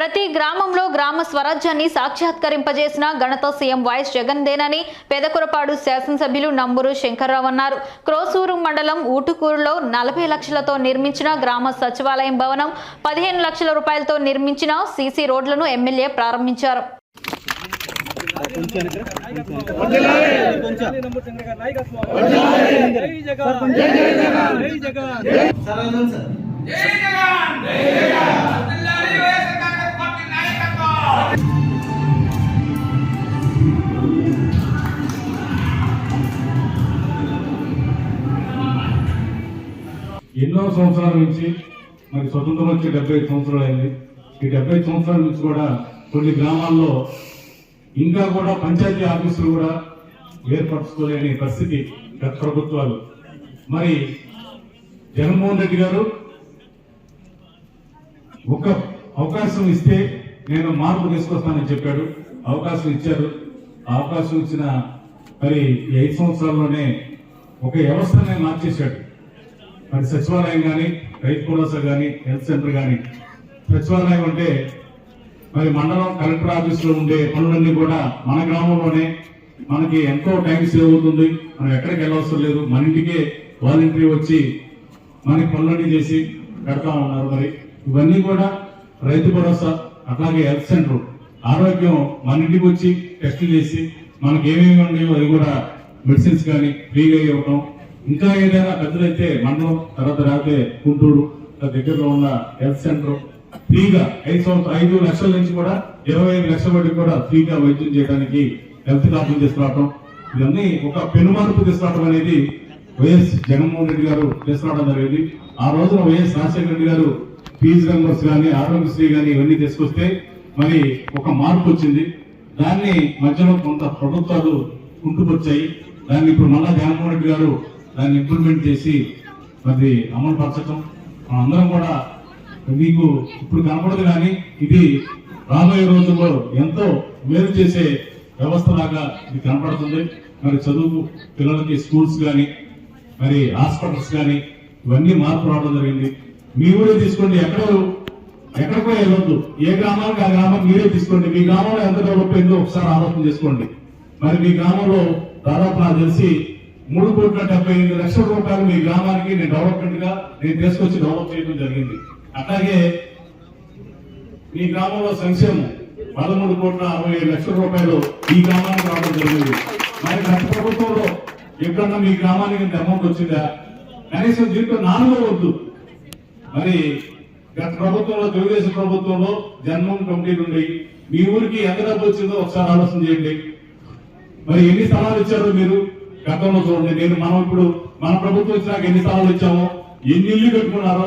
ప్రతి గ్రామంలో గ్రామ స్వరాజ్యాన్ని సాక్షాత్కరింపజేసిన ఘనత సీఎం వైఎస్ జగన్దేనని పెదకురపాడు శాసనసభ్యులు నంబూరు శంకర్రావు అన్నారు. క్రోసూరు మండలం ఊటుకూరులో నలభై లక్షలతో నిర్మించిన గ్రామ సచివాలయం భవనం పదిహేను లక్షల రూపాయలతో నిర్మించిన సీసీ రోడ్లను ఎమ్మెల్యే ప్రారంభించారు. జగన్! ఎన్నో సంవత్సరాల నుంచి మరి స్వతంత్రం వచ్చి డెబ్బై ఐదు సంవత్సరాలు అయింది. ఈ డెబ్బై ఐదు సంవత్సరాల నుంచి కూడా కొన్ని గ్రామాల్లో ఇంకా కూడా పంచాయతీ ఆఫీసులు కూడా ఏర్పరచుకోలేని పరిస్థితి గత ప్రభుత్వాలు. మరి జగన్మోహన్ రెడ్డి గారు ఒక అవకాశం ఇస్తే నేను మార్పు తీసుకొస్తానని చెప్పాడు. అవకాశం ఇచ్చారు. ఆ అవకాశం ఇచ్చిన మరి ఐదు సంవత్సరాల్లోనే ఒక వ్యవస్థనే మార్చేశాడు. మరి సచివాలయం కానీ రైతు భరోసా కానీ హెల్త్ సెంటర్ కానీ సచివాలయం అంటే మరి మండలం కలెక్టర్ ఆఫీస్లో ఉండే పనులన్నీ కూడా మన గ్రామంలోనే. మనకి ఎంతో టైం సేవ్ అవుతుంది. మనం ఎక్కడికి వెళ్ళవసరం లేదు. మన ఇంటికే వాలంటరీ వచ్చి మనకి పనులన్నీ చేసి పెడతా ఉన్నారు మరి. ఇవన్నీ కూడా రైతు భరోసా అట్లాగే హెల్త్ సెంటర్ ఆరోగ్యం మన ఇంటికి వచ్చి టెస్టులు చేసి మనకి ఏమేమి ఉన్నాయో అవి కూడా మెడిసిన్స్ కానీ ఫ్రీగా ఇవ్వటం ఇంకా ఏదైనా పెద్దదైతే మండలం తర్వాత రాతే గుంటూరు దగ్గరలో ఉన్న హెల్త్ సెంటర్ ఫ్రీగా ఐదు సంవత్సరం ఐదు లక్షల నుంచి కూడా ఇరవై ఐదు లక్షల వరకు కూడా ఫ్రీగా వైద్యం చేయడానికి హెల్త్ కార్డులు తీసుకురావడం ఇవన్నీ ఒక పెనుమార్పు తీసుకురావడం అనేది వైఎస్ జగన్మోహన్ రెడ్డి గారు తీసుకురావడం జరిగింది. ఆ రోజున వైఎస్ రాజశేఖర రెడ్డి గారు ఫీజు రంగస్ కానీ ఆరోగ్యశ్రీ కానీ ఇవన్నీ తీసుకొస్తే మరి ఒక మార్పు వచ్చింది. దాన్ని మధ్యలో కొంత ప్రభుత్వాలు కుంటుకొచ్చాయి దాన్ని ఇప్పుడు మళ్ళా జగన్మోహన్ రెడ్డి గారు దాన్ని ఇంప్లిమెంట్ చేసి మరి అమలు పరచటం. అందరం కూడా మీకు ఇప్పుడు కనపడదు కానీ ఇది రాబోయే రోజుల్లో ఎంతో మేలు చేసే వ్యవస్థ లాగా ఇది కనపడుతుంది. మరి చదువు పిల్లలకి స్కూల్స్ కానీ మరి హాస్పిటల్స్ కానీ ఇవన్నీ మార్పు రావడం జరిగింది. మీ ఊరే తీసుకోండి ఎక్కడ ఎక్కడికో వెళ్ళొద్దు ఏ గ్రామానికి ఆ గ్రామం మీరే తీసుకోండి. మీ గ్రామంలో ఎంత డెవలప్ అయిందో ఒకసారి ఆలోచన చేసుకోండి. మరి మీ గ్రామంలో దాదాపు నాకు తెలిసి మూడు కోట్ల డెబ్బై ఎనిమిది లక్షల రూపాయలు మీ గ్రామానికి నేను డెవలప్మెంట్గా నేను తీసుకొచ్చి డెవలప్ చేయడం జరిగింది. అట్లాగే మీ గ్రామంలో సంక్షేమం పదమూడు కోట్ల అరవై ఏడు లక్షల రూపాయలు ఈ గ్రామానికి రావడం జరిగింది. మరి గత ప్రభుత్వంలో ఎప్పుడన్నా మీ గ్రామానికి ఇంత అమౌంట్ వచ్చిందా? కనీసం దీంట్లో నాలుగో వద్దు. మరి గత ప్రభుత్వంలో తెలుగుదేశం ప్రభుత్వంలో జన్మం కమిటీ నుండి మీ ఊరికి ఎంత డబ్బు వచ్చిందో ఒకసారి ఆలోచన చేయండి. మరి ఎన్ని స్థలాలు ఇచ్చారో మీరు? గతంలో చూడండి నేను మనం ఇప్పుడు మన ప్రభుత్వం వచ్చినాక ఎన్ని సార్లు ఇచ్చామో ఎన్ని ఇల్లు కట్టుకున్నారో